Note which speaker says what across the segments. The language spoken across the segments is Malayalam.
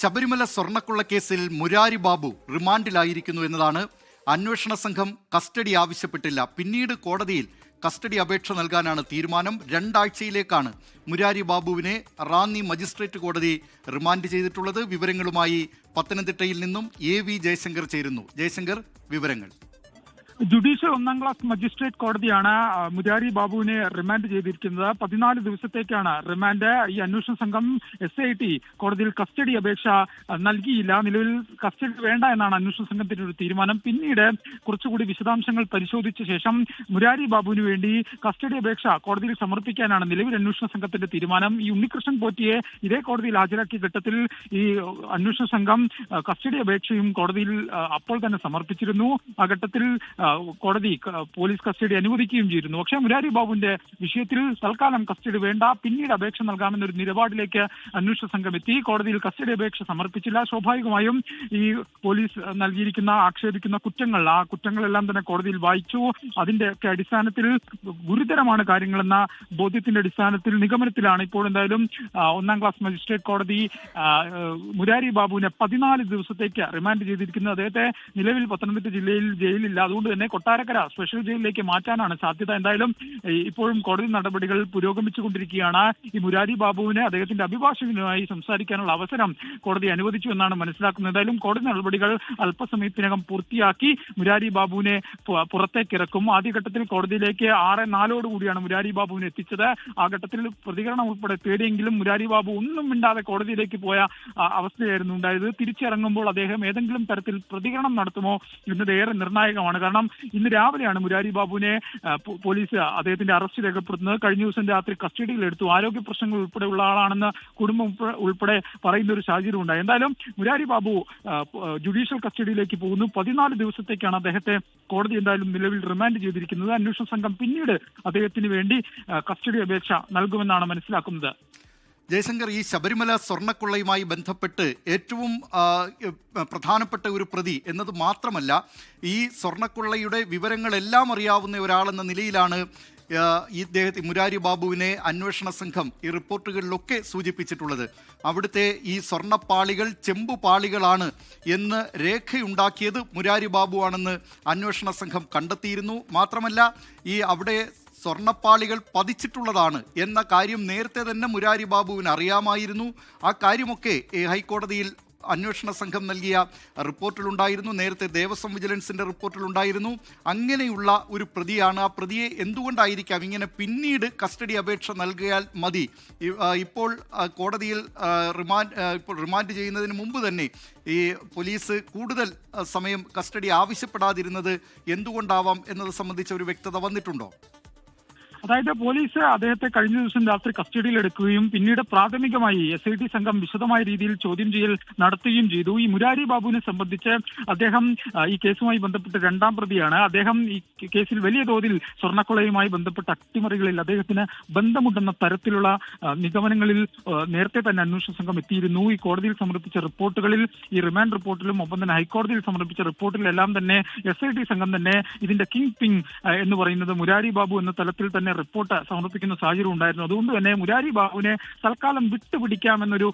Speaker 1: ശബരിമല സ്വർണക്കൊള്ള കേസിൽ മുരാരി ബാബു റിമാൻഡിലായിരിക്കുന്നു എന്നതാണ് അന്വേഷണ സംഘം കസ്റ്റഡി ആവശ്യപ്പെട്ടില്ല. പിന്നീട് കോടതിയിൽ കസ്റ്റഡി അപേക്ഷ നൽകാനാണ് തീരുമാനം. രണ്ടാഴ്ചയിലേക്കാണ് മുരാരി ബാബുവിനെ റാന്നി മജിസ്ട്രേറ്റ് കോടതി റിമാൻഡ് ചെയ്തിട്ടുള്ളത്. വിവരങ്ങളുമായി പത്തനംതിട്ടയിൽ നിന്നും എ വി ജയശങ്കർ ചേരുന്നു. ജയശങ്കർ വിവരങ്ങൾ.
Speaker 2: ജുഡീഷ്യൽ ഒന്നാം ക്ലാസ് മജിസ്ട്രേറ്റ് കോടതിയാണ് മുരാരി ബാബുവിനെ റിമാൻഡ് ചെയ്തിരിക്കുന്നത്. പതിനാല് ദിവസത്തേക്കാണ് റിമാൻഡ്. ഈ അന്വേഷണ സംഘം എസ് ഐ ടി കോടതിയിൽ കസ്റ്റഡി അപേക്ഷ നൽകിയില്ല. നിലവിൽ കസ്റ്റഡി വേണ്ട എന്നാണ് അന്വേഷണ സംഘത്തിന്റെ ഒരു തീരുമാനം. പിന്നീട് കുറച്ചുകൂടി വിശദാംശങ്ങൾ പരിശോധിച്ച ശേഷം മുരാരി ബാബുവിന് വേണ്ടി കസ്റ്റഡി അപേക്ഷ കോടതിയിൽ സമർപ്പിക്കാനാണ് നിലവിൽ അന്വേഷണ സംഘത്തിന്റെ തീരുമാനം. ഈ ഉണ്ണികൃഷ്ണൻ പോറ്റിയെ ഇതേ കോടതിയിൽ ഹാജരാക്കിയ ഘട്ടത്തിൽ ഈ അന്വേഷണ സംഘം കസ്റ്റഡി അപേക്ഷയും കോടതിയിൽ അപ്പോൾ തന്നെ സമർപ്പിച്ചിരുന്നു. ആ ഘട്ടത്തിൽ കോടതി പോലീസ് കസ്റ്റഡി അനുവദിക്കുകയും ചെയ്തിരുന്നു. പക്ഷേ മുരാരി ബാബുവിന്റെ വിഷയത്തിൽ തൽക്കാലം കസ്റ്റഡി വേണ്ട. പിന്നീട് അപേക്ഷ നൽകാമെന്നൊരു നിലപാടിലേക്ക് അന്വേഷണ സംഘം എത്തി. കോടതിയിൽ കസ്റ്റഡി അപേക്ഷ സമർപ്പിച്ചില്ല. സ്വാഭാവികമായും ഈ പോലീസ് നൽകിയിരിക്കുന്ന ആക്ഷേപിക്കുന്ന കുറ്റങ്ങൾ ആ കുറ്റങ്ങളെല്ലാം തന്നെ കോടതിയിൽ വായിച്ചു. അതിന്റെ ഒക്കെ അടിസ്ഥാനത്തിൽ ഗുരുതരമാണ് കാര്യങ്ങളെന്ന ബോധ്യത്തിന്റെ അടിസ്ഥാനത്തിൽ നിഗമനത്തിലാണ് ഇപ്പോൾ എന്തായാലും ഒന്നാം ക്ലാസ് മജിസ്ട്രേറ്റ് കോടതി മുരാരി ബാബുവിനെ പതിനാല് ദിവസത്തേക്ക് റിമാൻഡ് ചെയ്തിരിക്കുന്നത്. അദ്ദേഹത്തെ നിലവിൽ പത്തനംതിട്ട ജില്ലയിൽ ജയിലില്ല. അതുകൊണ്ട് തന്നെ കൊട്ടാരക്കര സ്പെഷ്യൽ ജയിലിലേക്ക് മാറ്റാനാണ് സാധ്യത. എന്തായാലും ഇപ്പോഴും കോടതി നടപടികൾ പുരോഗമിച്ചുകൊണ്ടിരിക്കുകയാണ്. ഈ മുരാരി ബാബുവിന് അദ്ദേഹത്തിന്റെ അഭിഭാഷകനുമായി സംസാരിക്കാനുള്ള അവസരം കോടതി അനുവദിച്ചു എന്നാണ് മനസ്സിലാക്കുന്നത്. എന്തായാലും കോടതി നടപടികൾ അല്പസമയത്തിനകം പൂർത്തിയാക്കി മുരാരി ബാബുവിനെ പുറത്തേക്ക് ഇറക്കും. ആദ്യഘട്ടത്തിൽ കോടതിയിലേക്ക് ആറ് നാലോട് കൂടിയാണ് മുരാരി ബാബുവിനെ എത്തിച്ചത്. ആ ഘട്ടത്തിൽ പ്രതികരണം ഉൾപ്പെടെ തേടിയെങ്കിലും മുരാരി ബാബു ഒന്നും മിണ്ടാതെ കോടതിയിലേക്ക് പോയ അവസ്ഥയായിരുന്നു ഉണ്ടായത്. തിരിച്ചിറങ്ങുമ്പോൾ അദ്ദേഹം ഏതെങ്കിലും തരത്തിൽ പ്രതികരണം നടത്തുമോ എന്നത് ഏറെ നിർണായകമാണ്. കാരണം ഇന്ന് രാവിലെയാണ് മുരാരി ബാബുവിനെ പോലീസ് അദ്ദേഹത്തിന്റെ അറസ്റ്റ് രേഖപ്പെടുത്തുന്നത്. കഴിഞ്ഞ ദിവസം രാത്രി കസ്റ്റഡിയിലെടുത്തു. ആരോഗ്യ പ്രശ്നങ്ങൾ ഉൾപ്പെടെയുള്ള ആളാണെന്ന് കുടുംബം ഉൾപ്പെടെ പറയുന്ന ഒരു സാഹചര്യം ഉണ്ടായി. എന്തായാലും മുരാരി ബാബു ജുഡീഷ്യൽ കസ്റ്റഡിയിലേക്ക് പോകുന്നു. പതിനാല് ദിവസത്തേക്കാണ് അദ്ദേഹത്തെ കോടതി എന്തായാലും നിലവിൽ റിമാൻഡ് ചെയ്തിരിക്കുന്നത്. അന്വേഷണ സംഘം പിന്നീട് അദ്ദേഹത്തിന് വേണ്ടി കസ്റ്റഡി അപേക്ഷ നൽകുമെന്നാണ് മനസ്സിലാക്കുന്നത്.
Speaker 1: ജയശങ്കർ ഈ ശബരിമല സ്വർണക്കൊള്ളയുമായി ബന്ധപ്പെട്ട് ഏറ്റവും പ്രധാനപ്പെട്ട ഒരു പ്രതി എന്നത് മാത്രമല്ല ഈ സ്വർണക്കൊള്ളയുടെ വിവരങ്ങളെല്ലാം അറിയാവുന്ന ഒരാളെന്ന നിലയിലാണ് ഈ ഇദ്ദേഹത്തെ മുരാരി ബാബുവിനെ അന്വേഷണ സംഘം ഈ റിപ്പോർട്ടുകളിലൊക്കെ സൂചിപ്പിച്ചിട്ടുള്ളത്. അവിടുത്തെ ഈ സ്വർണപ്പാളികൾ ചെമ്പുപാളികളാണ് എന്ന് രേഖയുണ്ടാക്കിയത് മുരാരി ബാബുവാണെന്ന് അന്വേഷണ സംഘം കണ്ടെത്തിയിരുന്നു. മാത്രമല്ല ഈ അവിടെ സ്വർണപ്പാളികൾ പതിച്ചിട്ടുള്ളതാണ് എന്ന കാര്യം നേരത്തെ തന്നെ മുരാരി ബാബുവിന് അറിയാമായിരുന്നു. ആ കാര്യമൊക്കെ ഹൈക്കോടതിയിൽ അന്വേഷണ സംഘം നൽകിയ റിപ്പോർട്ടിലുണ്ടായിരുന്നു. നേരത്തെ ദേവസ്വം വിജിലൻസിന്റെ റിപ്പോർട്ടിലുണ്ടായിരുന്നു. അങ്ങനെയുള്ള ഒരു പ്രതിയാണ് ആ പ്രതിയെ എന്തുകൊണ്ടായിരിക്കാം ഇങ്ങനെ പിന്നീട് കസ്റ്റഡി അപേക്ഷ നൽകിയാൽ മതി? ഇപ്പോൾ കോടതിയിൽ റിമാൻഡ് ഇപ്പോൾ റിമാൻഡ് ചെയ്യുന്നതിന് മുമ്പ് തന്നെ ഈ പോലീസ് കൂടുതൽ സമയം കസ്റ്റഡി ആവശ്യപ്പെടാതിരുന്നത് എന്തുകൊണ്ടാവാം എന്നത് സംബന്ധിച്ച ഒരു വ്യക്തത വന്നിട്ടുണ്ടോ?
Speaker 2: അതായത് പോലീസ് അദ്ദേഹത്തെ കഴിഞ്ഞ ദിവസം രാത്രി കസ്റ്റഡിയിൽ എടുക്കുകയും പിന്നീട് പ്രാഥമികമായി എസ് ഐ ടി സംഘം വിശദമായ രീതിയിൽ ചോദ്യം ചെയ്യൽ നടത്തുകയും ചെയ്തു. ഈ മുരാരി ബാബുവിനെ സംബന്ധിച്ച് അദ്ദേഹം ഈ കേസുമായി ബന്ധപ്പെട്ട് രണ്ടാം പ്രതിയാണ്. അദ്ദേഹം ഈ കേസിൽ വലിയ തോതിൽ സ്വർണക്കൊള്ളയുമായി ബന്ധപ്പെട്ട അട്ടിമറികളിൽ അദ്ദേഹത്തിന് ബന്ധമുണ്ടെന്ന തരത്തിലുള്ള നിഗമനങ്ങളിൽ നേരത്തെ തന്നെ അന്വേഷണ സംഘം എത്തിയിരുന്നു. ഈ കോടതിയിൽ സമർപ്പിച്ച റിപ്പോർട്ടുകളിൽ ഈ റിമാൻഡ് റിപ്പോർട്ടിലും ഒപ്പം തന്നെ ഹൈക്കോടതിയിൽ സമർപ്പിച്ച റിപ്പോർട്ടിലെല്ലാം തന്നെ എസ് ഐ ടി സംഘം തന്നെ ഇതിന്റെ കിങ് പിങ് എന്ന് പറയുന്നത് മുരാരി ബാബു എന്ന തലത്തിൽ തന്നെ റിപ്പോർട്ട് സമർപ്പിക്കുന്ന സാഹചര്യം ഉണ്ടായിരുന്നു. അതുകൊണ്ട് തന്നെ മുരാരി ബാബുവിനെ തൽക്കാലം വിട്ടുപിടിക്കാമെന്നൊരു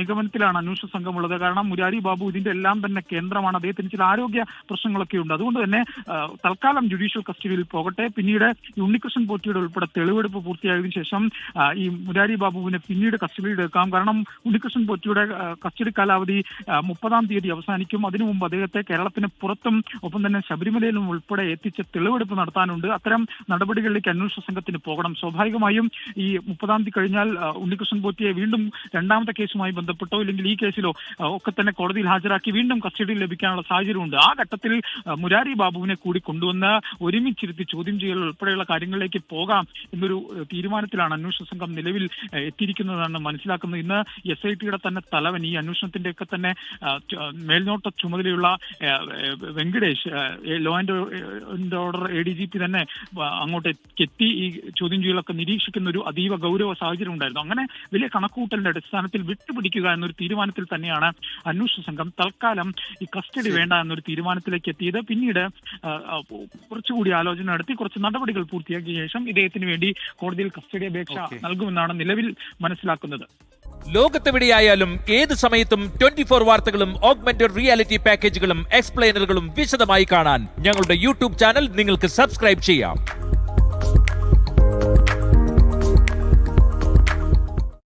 Speaker 2: നിഗമനത്തിലാണ് അന്വേഷണ സംഘമുള്ളത്. കാരണം മുരാരി ബാബു ഇതിന്റെ എല്ലാം തന്നെ കേന്ദ്രമാണ്. അദ്ദേഹത്തിന് ചില ആരോഗ്യ പ്രശ്നങ്ങളൊക്കെ ഉണ്ട്. അതുകൊണ്ട് തന്നെ തൽക്കാലം ജുഡീഷ്യൽ കസ്റ്റഡിയിൽ പോകട്ടെ. പിന്നീട് ഉണ്ണികൃഷ്ണൻ പോറ്റിയുടെ ഉൾപ്പെടെ തെളിവെടുപ്പ് പൂർത്തിയായതിനു ശേഷം ഈ മുരാരി ബാബുവിനെ പിന്നീട് കസ്റ്റഡിയിൽ എടുക്കാം. കാരണം ഉണ്ണികൃഷ്ണൻ പോറ്റിയുടെ കസ്റ്റഡി കാലാവധി മുപ്പതാം തീയതി അവസാനിക്കും. അതിനു മുമ്പ് അദ്ദേഹത്തെ കേരളത്തിന് പുറത്തും ഒപ്പം തന്നെ ശബരിമലയിലും ഉൾപ്പെടെ എത്തിച്ച് തെളിവെടുപ്പ് നടത്താനുണ്ട്. അത്തരം നടപടികളിലേക്ക് അന്വേഷണ സംഘത്തിന് പോകണം. സ്വാഭാവികമായും ഈ മുപ്പതാം തീയതി കഴിഞ്ഞാൽ ഉണ്ണികൃഷ്ണൻ പോറ്റിയെ വീണ്ടും രണ്ടാമത്തെ കേസുമായി ബന്ധപ്പെട്ടോ ഇല്ലെങ്കിൽ ഈ കേസിലോ ഒക്കെ തന്നെ കോടതിയിൽ ഹാജരാക്കി വീണ്ടും കസ്റ്റഡിയിൽ ലഭിക്കാനുള്ള സാഹചര്യമുണ്ട്. ആ ഘട്ടത്തിൽ മുരാരി ബാബുവിനെ കൂടി കൊണ്ടുവന്ന് ഒരുമിച്ചിരുത്തി ചോദ്യം ചെയ്യൽ ഉൾപ്പെടെയുള്ള കാര്യങ്ങളിലേക്ക് പോകാം എന്നൊരു തീരുമാനത്തിലാണ് അന്വേഷണ സംഘം നിലവിൽ എത്തിയിരിക്കുന്നതാണ് മനസ്സിലാക്കുന്നത്. ഇന്ന് എസ് ഐ ടിയുടെ തന്നെ തലവൻ ഈ അന്വേഷണത്തിന്റെ ഒക്കെ തന്നെ മേൽനോട്ട ചുമതലയുള്ള Venkatesh law and order A D G P തന്നെ അങ്ങോട്ട് എത്തി ഈ ചോദ്യം ചെയ്യലൊക്കെ നിരീക്ഷിക്കുന്ന ഒരു അതീവ ഗൗരവ സാഹചര്യം ഉണ്ടായിരുന്നു. അങ്ങനെ വലിയ കണക്കുകൂട്ടലിന്റെ അടിസ്ഥാനത്തിൽ വിട്ടുപിടിക്കുക എന്നൊരു തീരുമാനത്തിൽ തന്നെയാണ് അന്വേഷണ സംഘം തൽക്കാലം ഈ കസ്റ്റഡി വേണ്ട എന്നൊരു തീരുമാനത്തിലേക്ക് എത്തിയത്. പിന്നീട് കുറച്ചുകൂടി ആലോചന നടത്തി കുറച്ച് നടപടികൾ പൂർത്തിയാക്കിയ ശേഷം ഇദ്ദേഹത്തിന് വേണ്ടി കോടതിയിൽ കസ്റ്റഡി അപേക്ഷ നൽകുമെന്നാണ് നിലവിൽ മനസ്സിലാക്കുന്നത്.
Speaker 3: ലോകത്തെവിടെയായാലും ഏത് സമയത്തും ട്വന്റി ഫോർ വാർത്തകളും ഓഗ്മെന്റഡ് റിയാലിറ്റി പാക്കേജുകളും എക്സ്പ്ലെയിനറുകളും വിശദമായി കാണാൻ ഞങ്ങളുടെ യൂട്യൂബ് ചാനൽ നിങ്ങൾക്ക് സബ്സ്ക്രൈബ് ചെയ്യാം.